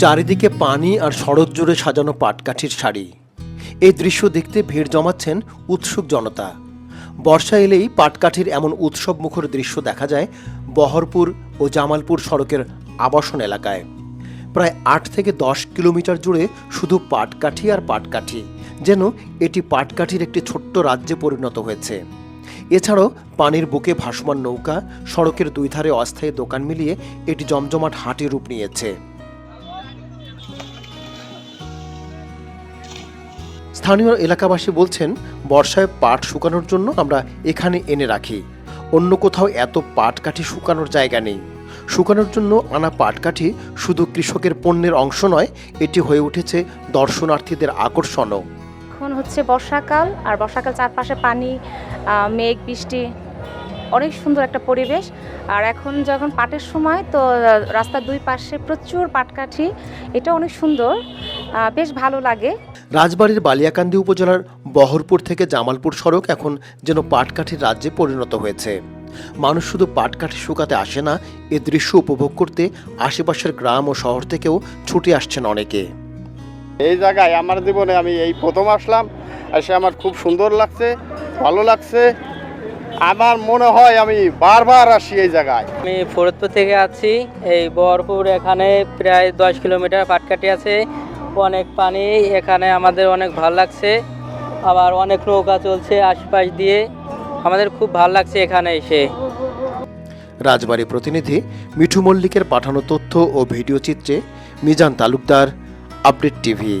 চারিদিকে পানি আর সড়ক জুড়ে সাজানো পাটকাঠির শাড়ি। এই দৃশ্য দেখতে ভিড় জমাচ্ছেন উৎসুক জনতা। বর্ষা এলেই পাটকাঠির এমন উৎসব মুখর দৃশ্য দেখা যায় বহরপুর ও জামালপুর সড়কের আবাসন এলাকায়। প্রায় আট থেকে দশ কিলোমিটার জুড়ে শুধু পাটকাঠি আর পাটকাঠি, যেন এটি পাটকাঠির একটি ছোট্ট রাজ্যে পরিণত হয়েছে। এছাড়াও পানির বুকে ভাসমান নৌকা, সড়কের দুই ধারে অস্থায়ী দোকান মিলিয়ে এটি জমজমাট হাটে রূপ নিয়েছে। স্থানীয় এলাকাবাসী বলছেন, বর্ষায় পাট শুকানোর জন্য আমরা এখানে এনে রাখি। অন্য কোথাও এত পাট কাঠি শুকানোর জায়গা নেই। শুকানোর জন্য আনা পাটকাঠি শুধু কৃষকের পণ্যের অংশ নয়, এটি হয়ে উঠেছে দর্শনার্থীদের আকর্ষণও। এখন হচ্ছে বর্ষাকাল, আর বর্ষাকাল চারপাশে পানি মেঘ, বৃষ্টি, অনেক সুন্দর একটা পরিবেশ। আর এখন যখন পাটের সময়, তো রাস্তার দুই পাশে প্রচুর পাটকাঠি, এটা অনেক সুন্দর বেশ ভালো লাগে। রাজবাড়ির বালিয়াকান্দি উপজেলার বহরপুর থেকে জামালপুর সড়ক এখন যেন পাটকাঠির রাজ্যে পরিণত হয়েছে। মানুষ শুধু পাটকাঠি শুকাতে আসে না, এ দৃশ্য উপভোগ করতে আশেপাশের গ্রাম ও শহর থেকেও ছুটে আসছেন অনেকে। এই জায়গায় আমার জীবনে আমি এই প্রথম আসলাম এসে আমার খুব সুন্দর লাগছে ভালো লাগছে। আমার মনে হয় আমি বারবার আসি এই জায়গায়। আমি ফরিদপুর থেকে আছি এই বহরপুর এখানে প্রায় দশ কিলোমিটার পাটকাটি আছে অনেক পানি এখানে আমাদের অনেক ভালো লাগছে আবার অনেক নৌকা চলছে আশপাশ দিয়ে আমাদের খুব ভালো লাগছে এখানে এসে। রাজবাড়ী প্রতিনিধি মিঠু মল্লিকের পাঠানো তথ্য ও ভিডিও চিত্রে মিজান তালুকদার আপডেট টিভি